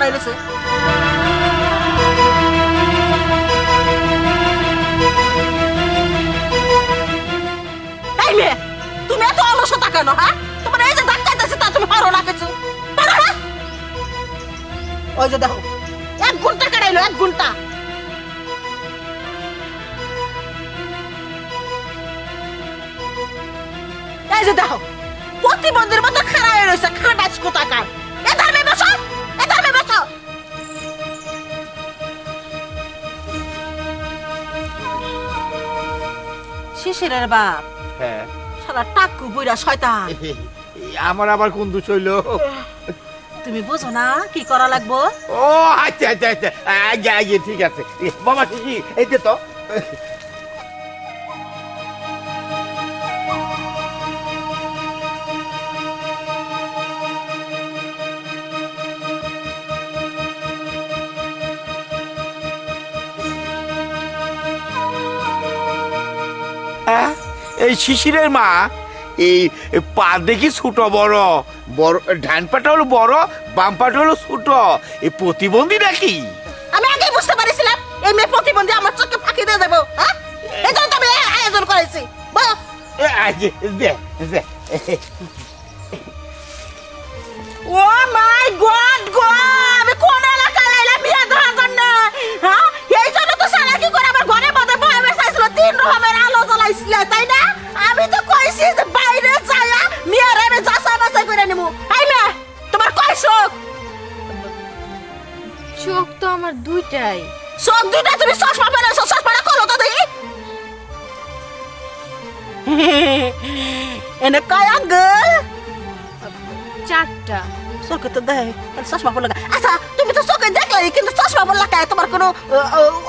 এই মেয়ে, তুমি এত অলসতা কেন হ্যাঁ? তোমার এই যে ধাক্কাইতেছে তা তুমি পারো না কিছু। ওই যে দেখো, এক ঘণ্টা কাটাইলো এক ঘণ্টা। এই যে দেখো, প্রতিবন্ধীর মতো হয়ে রয়েছে খাটাস কোথাকার এ ধর্মে বসো। শিশিরের বাপ। হ্যাঁ। শালা টাকু বইরা শয়তান। আমার আবার কোন দোষ হইল তুমি বুঝো না কি করা লাগবো? ও আচ্ছা আচ্ছা আচ্ছা। আগে আগে ঠিক আছে। বাবা ঠিকই এই তো। এই শিশিরের মা এই পা দেখি ছোট বড়? বড় ডান পাটা হলো বড় বাম পাটা হলো ছোট। এই প্রতিবন্ধী নাকি? আমি আগেই বুঝতে পারিছিলাম এই মেয়ে প্রতিবন্ধী আমার চোখে ফাঁকি দিয়ে দেবো হ্যাঁ? এই জন্য তো আমি আয়োজন করেছি বলো। ও মাই দুইটাই শোক দুইটা তুমি চশমা পেরেছ চশমাটা খোলো তো দেখি। এনে কয় আঙ্গল? চারটা। চোখে তো দেয় চশমা পড়লে আচ্ছা তুমি তো চোখে দেখলে কিন্তু চশমা পড়লা কে? তোমার কোনো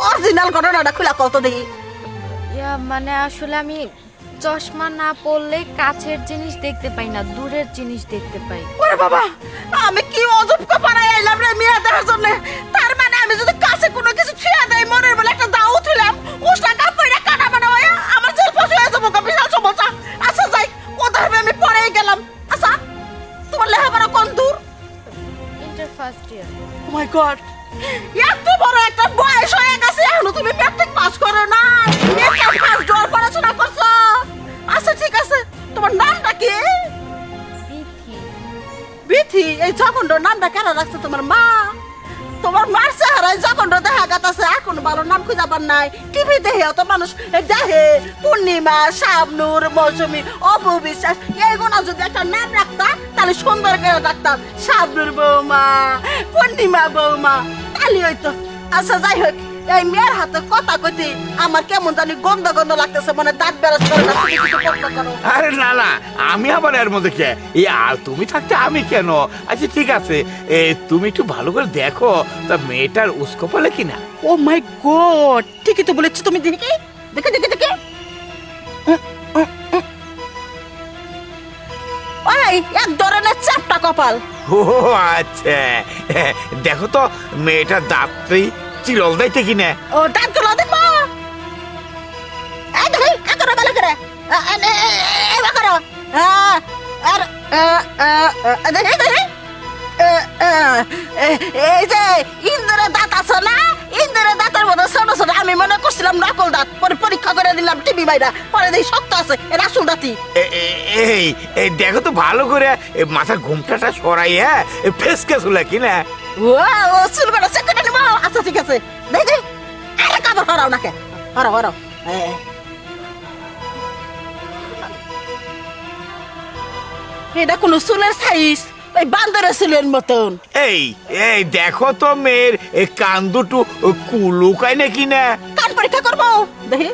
অরিজিনাল ঘটনাটা খুলা কত দেখি। ইয়া মানে আসলে আমি চশমা না পড়লে কাছের জিনিস দেখতে পাই না দূরের জিনিস দেখতে পাই। ওরে বাবা আমি কি অজব কপাড়ায় আইলাম রে মেয়ে দেখার জন্য? তার মানে আমি যদি কাছে কোনো কিছু ছুঁয়া দেয় মনের বলে একটা দাও তুলাম উষ্টা কাপড়টা কাটা বানা হয়ে আমার জেল ফসে হয়ে যাব বিশাল সমস্যা। আচ্ছা যাই ও ধর্মে আমি পরেই গেলাম। আচ্ছা তোমার লেখাপড়া কোন দূর? Inter first year oh my God এত বড় একটা বয়স হয়ে গেছে এখনও তুমি ম্যাট্রিক পাস করো না এটা ফার্স্ট জোর পড়াশোনা আছে তোমার নামটা কি? বিথি। এই জগন্ডর নামটা কেন রাখছে তোমার মা? তোমার মার চেহারায় জগন্ড দেখা গেছে এখন ভালো নাম খুঁজে পার নাই। টিভি দেখে তো মানুষ? এই দেখে পূর্ণিমা শাবনুর মৌসুমি অপু বিশ্বাস এইগুলো যদি একটা নাম রাখতাম তাহলে সুন্দর করে রাখতাম শাবনুর বৌমা পূর্ণিমা বৌমা। তাহলে হইতো। আচ্ছা যাই হোক। এই মেয়ের হাতে কথা কইতে আমার কেমন জানি গন্ধ গন্ধ লাগতেছে মানে দাঁত বেরোস করে না তুমি কিছু করতে করো আরে না না আমি আবার এর মধ্যে কে? এই আর তুমি থাকতে আমি কেন? আচ্ছা ঠিক আছে। এ, তুমি একটু ভালো করে দেখো তা মেয়েটার উস্কোপালে কিনা? ও মাই গড ঠিকই তো বলেছ তুমি দেখি দেখে দেখে দেখে। ওই এক ধরনের চাপটা কপাল। ও আচ্ছা। দেখো তো মেয়েটার দাঁতই চিরল দেয়তে কিনা ও দাঁতগুলো দেখব। এই দেখি ভালো করে আ- এ- এ- এ- করো। আর দেখি দেখি এ- এ- এ- এই যে ইন্দ্রের দাঁত আছে না ইন্দ্রের দাঁতের মধ্যে ছোট ছোট আমি মনে করছিলাম নকল দাঁত। পরে পরীক্ষা করে দিলাম টিভি বাইরা পরে দেখি শক্ত আছে এর আসল এ- এ- এই দেখো তো ভালো করে এ মাথার ঘুমটাটা সরাই হ্যাঁ? ফেসকে শুলে কিনা ও ও চুলগুলো চেক করে নিবো। আচ্ছা ঠিক আছে। দেখি আরে কাপড় হরাও নাকে হরাও হরাও এটা কোনো চুলের সাইজ ওই বান্দরের চুলের মতন। এই এই দেখো তো মেয়ের এই কান দুটো কুলুকায় না? কিনা পরীক্ষা করব। দেখি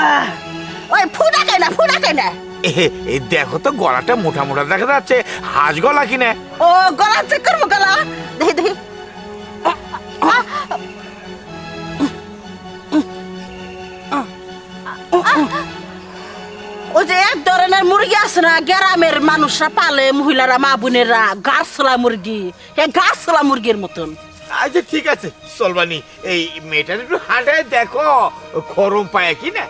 আহ, ওই ফুটা কেনা ফুটা কেনা। এই দেখো তো গলাটা মোটা মোটা দেখা যাচ্ছে। হাঁস গলা কিনা। ও গলা চেক করব গলা। দেখি দেখি। ওই যে এক ধরনের মুরগি আছে না গ্রামের মানুষরা পালে মহিলারা মা বোনেরা গাছলা মুরগি এ গাছলা মুরগির মতন। আচ্ছা ঠিক আছে চলবানি এই মেয়েটার একটু হাঁটায় দেখো খরম পায় কিনা।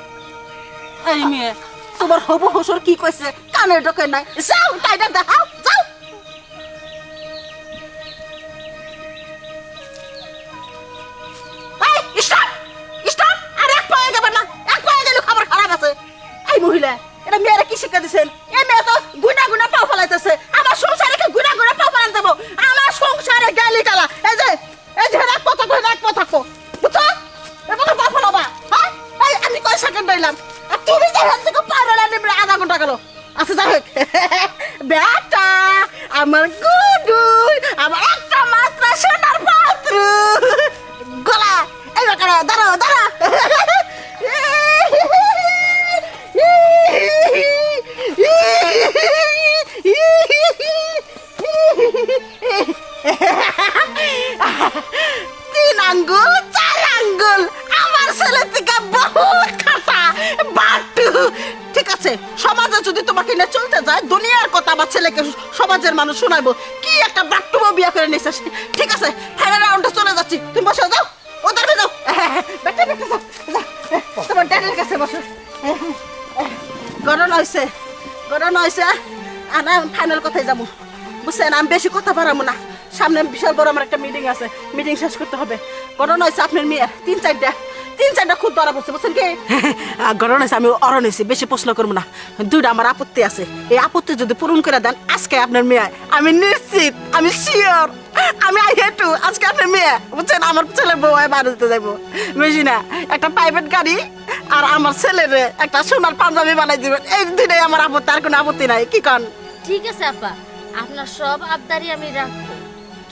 এই মেয়ে তোমার হবু হসর কি কইছে? কানে ডকে নাই। যাও তাইটা দেখাও, যাও। মহিলা, এটা মেয়েরা কি শিক্ষা দিচ্ছেন এই মেয়ে তো গুনা গুনা পাও ফেলাইতেছে। আমার সংসারে গুনা গুনা পাও ফেলান দেবো। আমার সংসারে গালি গালা। এই যে এই যে রাখ পথা কই রাখ পথা কো বুঝছ? পাও হ্যাঁ? এই, আমি কয় সেকেন্ড রইলাম? আর তুমি যে বেটা, আমার গুডু আমার একটা মাত্র সোনার পাত্র। গলা, এই বেটা দাঁড়াও দাঁড়া তিন আঙ্গুল নিয়ে চলতে যায়, দুনিয়ার কথা আমার ছেলেকে সমাজের মানুষ শোনাবো কি একটা বাট্টু বিয়ে করে নিয়েছে ঠিক আছে ফাইনাল রাউন্ডে চলে যাচ্ছি। তুমি বসে, যাও। ওদের যাও বেটা বেটা, যাও। তোমার ড্যাডির কাছে বসো। গরম হয়েছে গরম হয়েছে আর ফাইনাল কথায় যাব। বুঝছেন, আমি বেশি কথা বাড়াবো না। সামনে বিশাল বড় আমার একটা মিটিং আছে। মিটিং শেষ করতে হবে। গরম হয়েছে আপনার মেয়ের, তিন চারটা। তিন চারটা খুব ধরা পড়ছে বুঝছেন কি? হয়েছে আমি অরণ হয়েছি বেশি প্রশ্ন করব না। দুইটা আমার আপত্তি আছে। এই আপত্তি যদি পূরণ করে দেন আজকে আপনার মেয়ে আমি নিশ্চিত আমি শিওর আমি আই হেটু আজকে আপনার মেয়ে বুঝছেন? আমার ছেলে বউ বাড়িতে যাব বেশি না? একটা প্রাইভেট গাড়ি আর আমার ছেলের একটা সোনার পাঞ্জাবি বানাই দিবেন। এই দুইটাই আমার আপত্তি আর কোনো আপত্তি নাই কি কন? ঠিক আছে আপা। আপনার সব আবদারি আমি রাখব।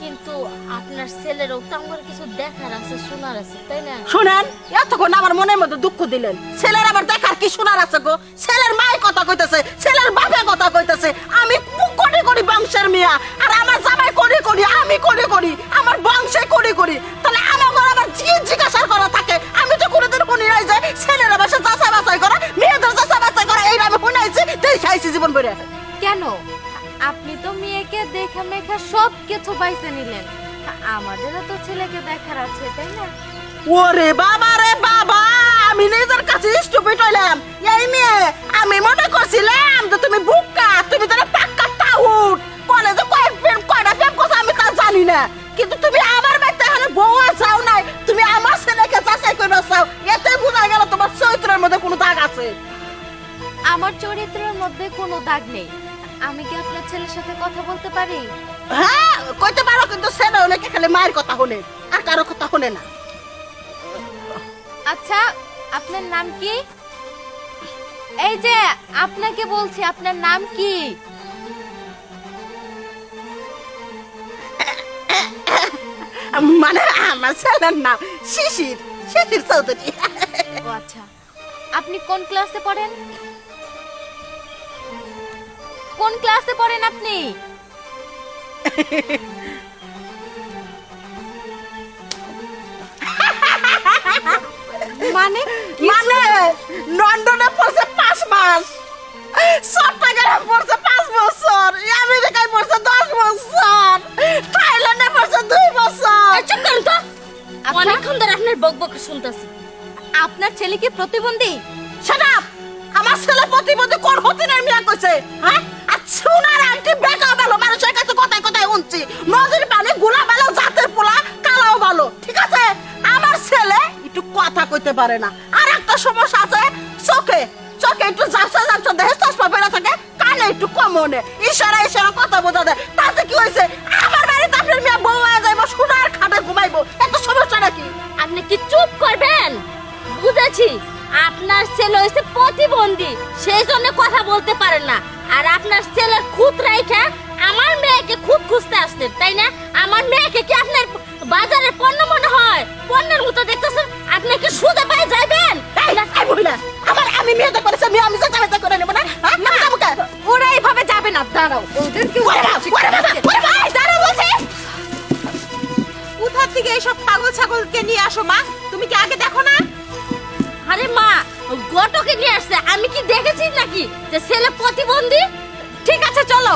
কিন্তু আপনার ছেলেরও তো কিছু দেখার আছে, শোনার আছে, তাই না? শুনেন, এতক্ষণ আমার মনের মধ্যে দুঃখ দিলেন। ছেলের আবার দেখার কি শোনার আছে গো? ছেলের মায়ের কথা কইতেছে, ছেলের বাপের কথা কইতেছে। আমি কোটি কোটি বংশের মিয়া, আর আমার জামাই কোটি কোটি, আমি কোটি কোটি, আমার বংশে দেখা মেখা সব কিছু পাইছে নিলেন। আমাদেরও তো ছেলেকে দেখার আছে তাই না? ওরে বাবা রে বাবা আমি নিজের কাছে স্টুপিড হইলাম। এই মেয়ে আমি মনে করছিলাম যে তুমি বুকা তুমি তাহলে পাক্কা টাউট। কলেজে কয়েক প্রেম কয়টা প্রেম করছ আমি তা জানি না। কিন্তু তুমি আমার বাড়িতে এখানে বউ যাও নাই। তুমি আমার ছেলেকে যাচাই করে চাও এতে বোঝা গেল তোমার চরিত্রের মধ্যে কোনো দাগ আছে। আমার চরিত্রের মধ্যে কোনো দাগ নেই। আমি কি আপনার ছেলের সাথে কথা বলতে পারি? হ্যাঁ কইতে পারো কিন্তু ছেলে হলে কি খালি মায়ের কথা শুনে আর কারও কথা শুনে না। আচ্ছা আপনার নাম কি? এই যে আপনাকে বলছি আপনার নাম কি? মানে আমার ছেলের নাম শিশির শিশির চৌধুরী। ও আচ্ছা। আপনি কোন ক্লাসে পড়েন? কোন ক্লাসে পড়েন আপনি? মানে মানে লন্ডনে পড়ছে পাঁচ মাস চট্টগ্রামে পড়ছে পাঁচ বছর আমেরিকায় পড়ছে দশ বছর থাইল্যান্ডে পড়ছে দুই বছর। চুপ করুন তো। অনেকক্ষণ ধরে আপনার বকবক শুনতেছি। আপনার ছেলে কি প্রতিবন্ধী? Shut up! আমার ছেলে প্রতিবন্ধী কোন হতিনের মিয়া কইছে হ্যাঁ? আর সোনার আন্টি বেকা ভালো মানুষের কাছে কথায় কথায় উনছি নদীর পানি গুলা ভালো জাতের পোলা কালাও ভালো, ঠিক আছে? আমার ছেলে একটু কথা কইতে পারে না। আর একটা সমস্যা আছে, চোখে চোখে একটু জাপসা জাপসা দেহে চশমা পড়ে থাকে, কানে একটু কম মনে ইশারা ইশারা কথা বোঝা দেয় তাতে কি হয়েছে আমার বাড়িতে আপনার মেয়ে বউ হয়ে যাইবো, সোনার খাটে ঘুমাইবো। এত সমস্যা নাকি আপনি কি চুপ করবেন? বুঝেছি। আপনার ছেলে হয়েছে প্রতিবন্ধী সেই জন্য কথা বলতে পারেন না। আর আপনার ছেলের খুঁত রাইখা আমার মেয়েকে খুব খুঁজতে আসতেন তাই না? আমার মেয়েকে কি আপনার বাজারে পণ্য মনে হয়? পণ্যের মতো দেখতেছেন আপনি কি সুদে পায়ে যাইবেন? আমার আমি মেয়েটা করেছে মেয়ে আমি চেঁচামেচা করে নেব না? হ্যাঁ? ওরা এইভাবে যাবে না দাঁড়াও। ওদেরকে দাঁড়াও বলছি। থেকে এইসব পাগল ছাগলকে নিয়ে আসো মা? তুমি কি আগে দেখো না? আরে মা গটকে নিয়ে আসছে, আমি কি দেখেছি নাকি যে ছেলে প্রতিবন্ধী? ঠিক আছে, চলো।